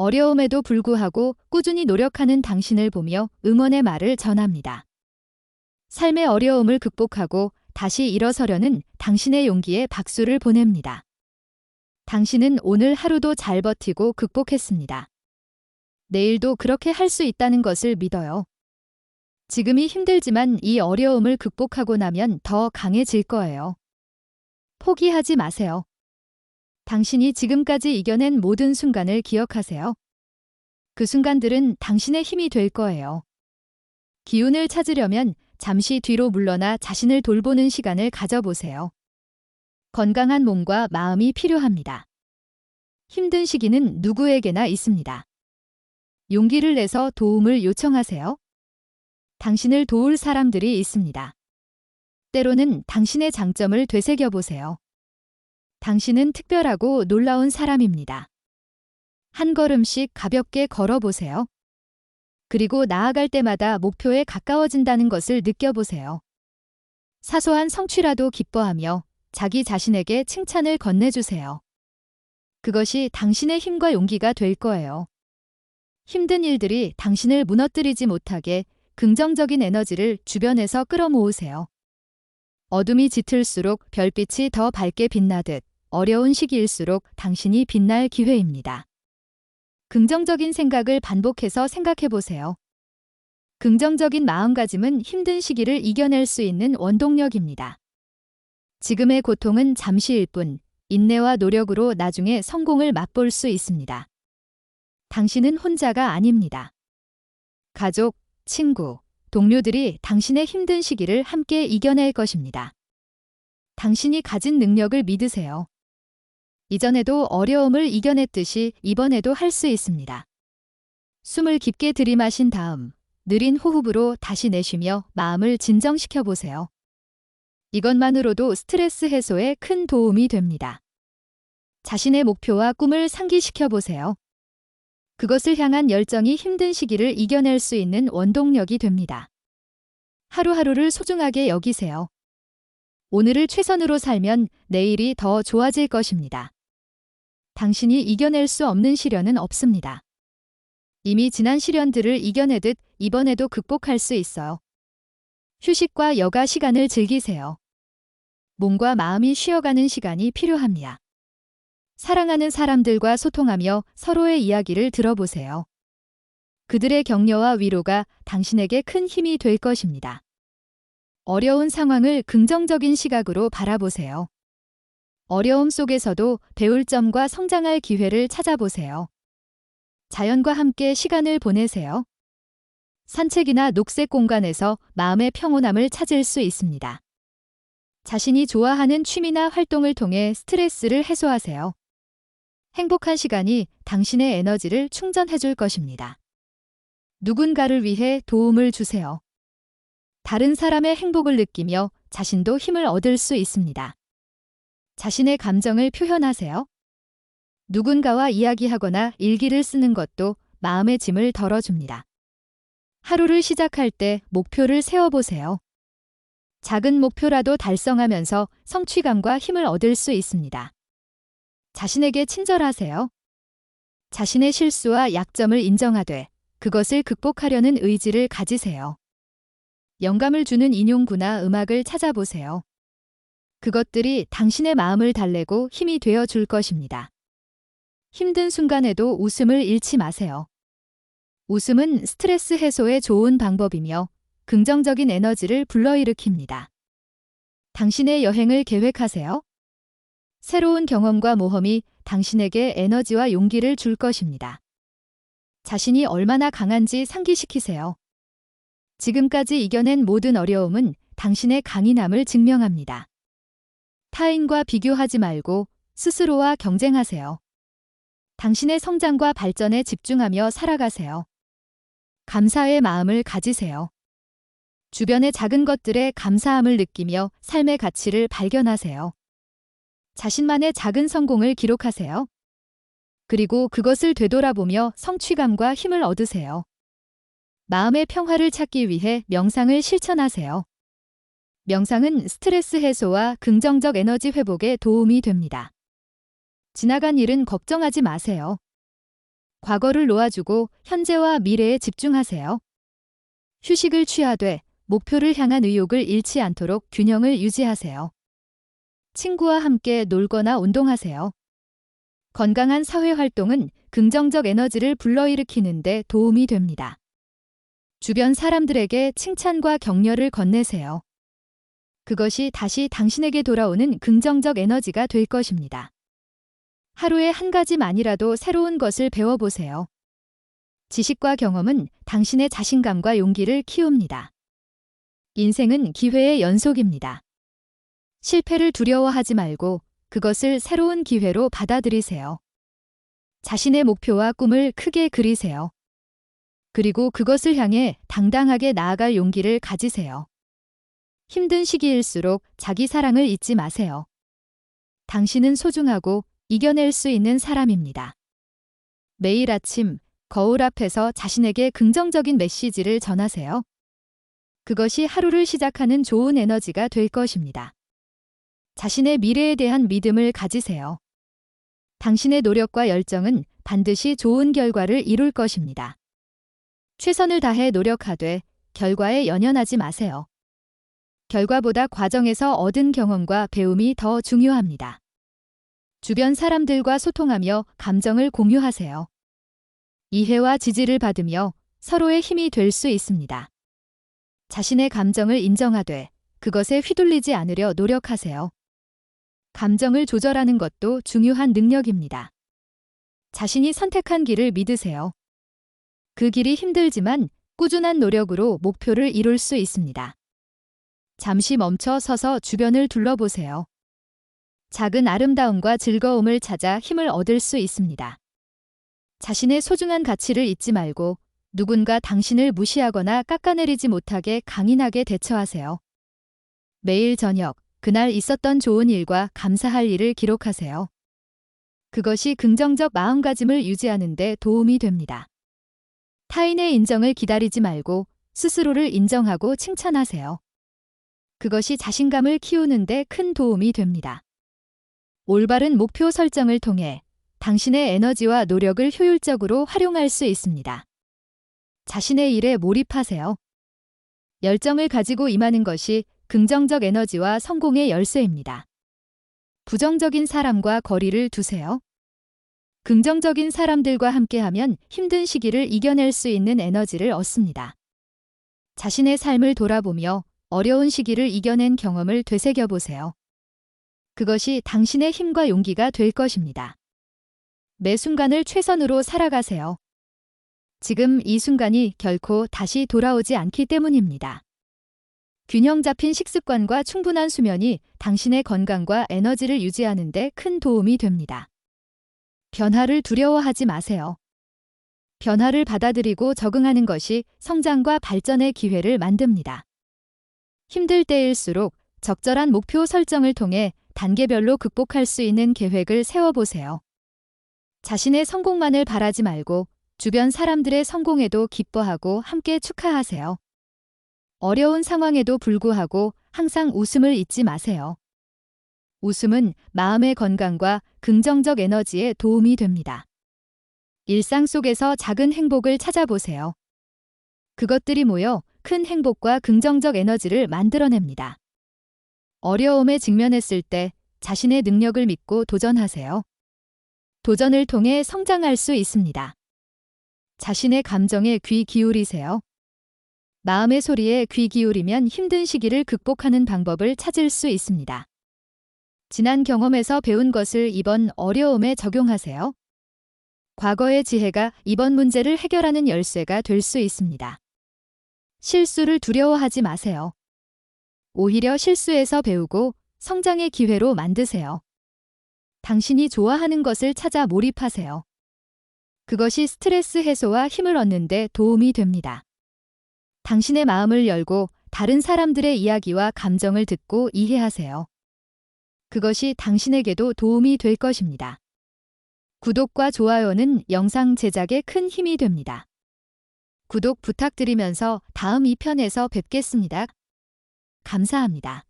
어려움에도 불구하고 꾸준히 노력하는 당신을 보며 응원의 말을 전합니다. 삶의 어려움을 극복하고 다시 일어서려는 당신의 용기에 박수를 보냅니다. 당신은 오늘 하루도 잘 버티고 극복했습니다. 내일도 그렇게 할 수 있다는 것을 믿어요. 지금이 힘들지만 이 어려움을 극복하고 나면 더 강해질 거예요. 포기하지 마세요. 당신이 지금까지 이겨낸 모든 순간을 기억하세요. 그 순간들은 당신의 힘이 될 거예요. 기운을 찾으려면 잠시 뒤로 물러나 자신을 돌보는 시간을 가져보세요. 건강한 몸과 마음이 필요합니다. 힘든 시기는 누구에게나 있습니다. 용기를 내서 도움을 요청하세요. 당신을 도울 사람들이 있습니다. 때로는 당신의 장점을 되새겨보세요. 당신은 특별하고 놀라운 사람입니다. 한 걸음씩 가볍게 걸어보세요. 그리고 나아갈 때마다 목표에 가까워진다는 것을 느껴보세요. 사소한 성취라도 기뻐하며 자기 자신에게 칭찬을 건네주세요. 그것이 당신의 힘과 용기가 될 거예요. 힘든 일들이 당신을 무너뜨리지 못하게 긍정적인 에너지를 주변에서 끌어모으세요. 어둠이 짙을수록 별빛이 더 밝게 빛나듯 어려운 시기일수록 당신이 빛날 기회입니다. 긍정적인 생각을 반복해서 생각해 보세요. 긍정적인 마음가짐은 힘든 시기를 이겨낼 수 있는 원동력입니다. 지금의 고통은 잠시일 뿐, 인내와 노력으로 나중에 성공을 맛볼 수 있습니다. 당신은 혼자가 아닙니다. 가족, 친구, 동료들이 당신의 힘든 시기를 함께 이겨낼 것입니다. 당신이 가진 능력을 믿으세요. 이전에도 어려움을 이겨냈듯이 이번에도 할 수 있습니다. 숨을 깊게 들이마신 다음 느린 호흡으로 다시 내쉬며 마음을 진정시켜 보세요. 이것만으로도 스트레스 해소에 큰 도움이 됩니다. 자신의 목표와 꿈을 상기시켜 보세요. 그것을 향한 열정이 힘든 시기를 이겨낼 수 있는 원동력이 됩니다. 하루하루를 소중하게 여기세요. 오늘을 최선으로 살면 내일이 더 좋아질 것입니다. 당신이 이겨낼 수 없는 시련은 없습니다. 이미 지난 시련들을 이겨내듯 이번에도 극복할 수 있어요. 휴식과 여가 시간을 즐기세요. 몸과 마음이 쉬어가는 시간이 필요합니다. 사랑하는 사람들과 소통하며 서로의 이야기를 들어보세요. 그들의 격려와 위로가 당신에게 큰 힘이 될 것입니다. 어려운 상황을 긍정적인 시각으로 바라보세요. 어려움 속에서도 배울 점과 성장할 기회를 찾아보세요. 자연과 함께 시간을 보내세요. 산책이나 녹색 공간에서 마음의 평온함을 찾을 수 있습니다. 자신이 좋아하는 취미나 활동을 통해 스트레스를 해소하세요. 행복한 시간이 당신의 에너지를 충전해 줄 것입니다. 누군가를 위해 도움을 주세요. 다른 사람의 행복을 느끼며 자신도 힘을 얻을 수 있습니다. 자신의 감정을 표현하세요. 누군가와 이야기하거나 일기를 쓰는 것도 마음의 짐을 덜어줍니다. 하루를 시작할 때 목표를 세워보세요. 작은 목표라도 달성하면서 성취감과 힘을 얻을 수 있습니다. 자신에게 친절하세요. 자신의 실수와 약점을 인정하되 그것을 극복하려는 의지를 가지세요. 영감을 주는 인용구나 음악을 찾아보세요. 그것들이 당신의 마음을 달래고 힘이 되어 줄 것입니다. 힘든 순간에도 웃음을 잃지 마세요. 웃음은 스트레스 해소에 좋은 방법이며 긍정적인 에너지를 불러일으킵니다. 당신의 여행을 계획하세요. 새로운 경험과 모험이 당신에게 에너지와 용기를 줄 것입니다. 자신이 얼마나 강한지 상기시키세요. 지금까지 이겨낸 모든 어려움은 당신의 강인함을 증명합니다. 타인과 비교하지 말고 스스로와 경쟁하세요. 당신의 성장과 발전에 집중하며 살아가세요. 감사의 마음을 가지세요. 주변의 작은 것들에 감사함을 느끼며 삶의 가치를 발견하세요. 자신만의 작은 성공을 기록하세요. 그리고 그것을 되돌아보며 성취감과 힘을 얻으세요. 마음의 평화를 찾기 위해 명상을 실천하세요. 명상은 스트레스 해소와 긍정적 에너지 회복에 도움이 됩니다. 지나간 일은 걱정하지 마세요. 과거를 놓아주고 현재와 미래에 집중하세요. 휴식을 취하되 목표를 향한 의욕을 잃지 않도록 균형을 유지하세요. 친구와 함께 놀거나 운동하세요. 건강한 사회 활동은 긍정적 에너지를 불러일으키는 데 도움이 됩니다. 주변 사람들에게 칭찬과 격려를 건네세요. 그것이 다시 당신에게 돌아오는 긍정적 에너지가 될 것입니다. 하루에 한 가지만이라도 새로운 것을 배워보세요. 지식과 경험은 당신의 자신감과 용기를 키웁니다. 인생은 기회의 연속입니다. 실패를 두려워하지 말고 그것을 새로운 기회로 받아들이세요. 자신의 목표와 꿈을 크게 그리세요. 그리고 그것을 향해 당당하게 나아갈 용기를 가지세요. 힘든 시기일수록 자기 사랑을 잊지 마세요. 당신은 소중하고 이겨낼 수 있는 사람입니다. 매일 아침 거울 앞에서 자신에게 긍정적인 메시지를 전하세요. 그것이 하루를 시작하는 좋은 에너지가 될 것입니다. 자신의 미래에 대한 믿음을 가지세요. 당신의 노력과 열정은 반드시 좋은 결과를 이룰 것입니다. 최선을 다해 노력하되 결과에 연연하지 마세요. 결과보다 과정에서 얻은 경험과 배움이 더 중요합니다. 주변 사람들과 소통하며 감정을 공유하세요. 이해와 지지를 받으며 서로의 힘이 될 수 있습니다. 자신의 감정을 인정하되 그것에 휘둘리지 않으려 노력하세요. 감정을 조절하는 것도 중요한 능력입니다. 자신이 선택한 길을 믿으세요. 그 길이 힘들지만 꾸준한 노력으로 목표를 이룰 수 있습니다. 잠시 멈춰 서서 주변을 둘러보세요. 작은 아름다움과 즐거움을 찾아 힘을 얻을 수 있습니다. 자신의 소중한 가치를 잊지 말고 누군가 당신을 무시하거나 깎아내리지 못하게 강인하게 대처하세요. 매일 저녁, 그날 있었던 좋은 일과 감사할 일을 기록하세요. 그것이 긍정적 마음가짐을 유지하는 데 도움이 됩니다. 타인의 인정을 기다리지 말고 스스로를 인정하고 칭찬하세요. 그것이 자신감을 키우는 데 큰 도움이 됩니다. 올바른 목표 설정을 통해 당신의 에너지와 노력을 효율적으로 활용할 수 있습니다. 자신의 일에 몰입하세요. 열정을 가지고 임하는 것이 긍정적 에너지와 성공의 열쇠입니다. 부정적인 사람과 거리를 두세요. 긍정적인 사람들과 함께하면 힘든 시기를 이겨낼 수 있는 에너지를 얻습니다. 자신의 삶을 돌아보며 어려운 시기를 이겨낸 경험을 되새겨보세요. 그것이 당신의 힘과 용기가 될 것입니다. 매 순간을 최선으로 살아가세요. 지금 이 순간이 결코 다시 돌아오지 않기 때문입니다. 균형 잡힌 식습관과 충분한 수면이 당신의 건강과 에너지를 유지하는 데 큰 도움이 됩니다. 변화를 두려워하지 마세요. 변화를 받아들이고 적응하는 것이 성장과 발전의 기회를 만듭니다. 힘들 때일수록 적절한 목표 설정을 통해 단계별로 극복할 수 있는 계획을 세워보세요. 자신의 성공만을 바라지 말고 주변 사람들의 성공에도 기뻐하고 함께 축하하세요. 어려운 상황에도 불구하고 항상 웃음을 잊지 마세요. 웃음은 마음의 건강과 긍정적 에너지에 도움이 됩니다. 일상 속에서 작은 행복을 찾아보세요. 그것들이 모여 큰 행복과 긍정적 에너지를 만들어냅니다. 어려움에 직면했을 때 자신의 능력을 믿고 도전하세요. 도전을 통해 성장할 수 있습니다. 자신의 감정에 귀 기울이세요. 마음의 소리에 귀 기울이면 힘든 시기를 극복하는 방법을 찾을 수 있습니다. 지난 경험에서 배운 것을 이번 어려움에 적용하세요. 과거의 지혜가 이번 문제를 해결하는 열쇠가 될 수 있습니다. 실수를 두려워하지 마세요. 오히려 실수에서 배우고 성장의 기회로 만드세요. 당신이 좋아하는 것을 찾아 몰입하세요. 그것이 스트레스 해소와 힘을 얻는 데 도움이 됩니다. 당신의 마음을 열고 다른 사람들의 이야기와 감정을 듣고 이해하세요. 그것이 당신에게도 도움이 될 것입니다. 구독과 좋아요는 영상 제작에 큰 힘이 됩니다. 구독 부탁드리면서 다음 2편에서 뵙겠습니다. 감사합니다.